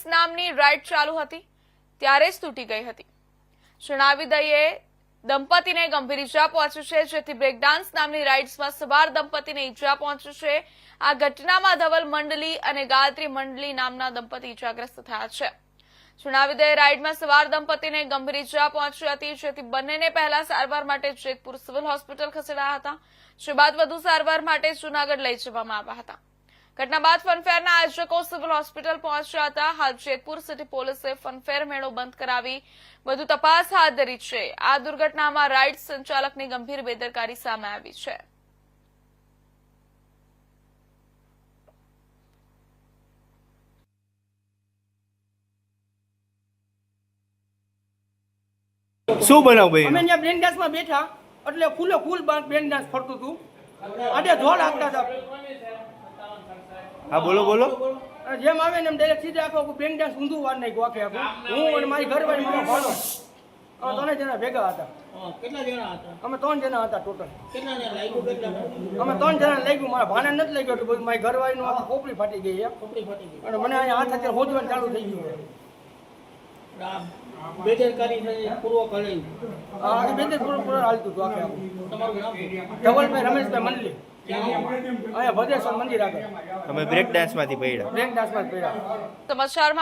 Dance નામની ride ચાલુ હતી. ત્યારે જ તૂટી ગઈ હતી. જણાવી દઈએ દંપતીને ગંભીર ઈજા પહોંચી છે, જેથી બ્રેકડાન્સ નામની રાઇડ્સમાં સવાર દંપતીને ઈજા પહોંચી છે. આ ઘટનામાં ધવલ મંડલી અને ગાયત્રી મંડલી નામના દંપતી ઈજાગ્રસ્ત થયા છે. જણાવી દઈએ રાઇડમાં સવાર દંપતીને ગંભીર ઈજા પહોંચી હતી, જેથી બંનેને પહેલા સારવાર માટે જેતપુર સિવિલ હોસ્પિટલ ખસેડાયા હતા. જે બાદ વધુ સારવાર માટે જૂનાગઢ લઈ જવામાં આવ્યા હતા. ઘટના બાદ ફનફેરના આયોજકો સિવિલ હોસ્પિટલ પહોંચ્યા હતા. હાલ શેખપુર સિટી પોલીસે ફનફેર મેળો બંધ કરાવી વધુ તપાસ હાથ ધરી છે. આ દુર્ઘટનામાં રાઇડ સંચાલકની ગંભીર બેદરકારી સામે આવી છે. શું બનાવ ભાઈ? અમે ત્યાં બ્રેન ડાન્સમાં બેઠા. એટલે ફૂલે ફૂલ બ્રેન ડાન્સ ફરતું હતું. અને ધોળ આપતા હતા. હા બોલો બોલો. જેમ આવે ને એમ ડાયરેક્ટ સીધે આખો બેંક ડાન્સ ઊંધું વાર નાખ્યું આખે આખું. હું અને મારી ઘરવાળી મારો ભાડો અમે ત્રણે જણા ભેગા હતા. કેટલા જણા હતા? અમે ત્રણ જણા હતા ટોટલ કેટલા જણા લાગ્યું કેટલા અમે ત્રણ જણા લઈ ગયું મારા ભાને નથી લઈ ગયો બધું. મારી ઘરવાળીનું આખી ખોપડી ફાટી ગઈ એમ. ખોપડી ફાટી ગઈ. અને મને અહીંયા હાથ અત્યારે હોજવાનું ચાલુ થઈ ગયું બેદરકારી છે પૂર્વ કરે આ આખી બે પૂરું પૂરું હાલતું હતું આખે આખું. તમારું નામ ધવલભાઈ રમેશભાઈ મંડલી અહીંયા ભદ્રેશ્વર મંદિર આગળ. તમે બ્રેક ડાન્સમાંથી પડ્યા. બ્રેક ડાન્સમાં જ પડ્યા. સમાચારમાં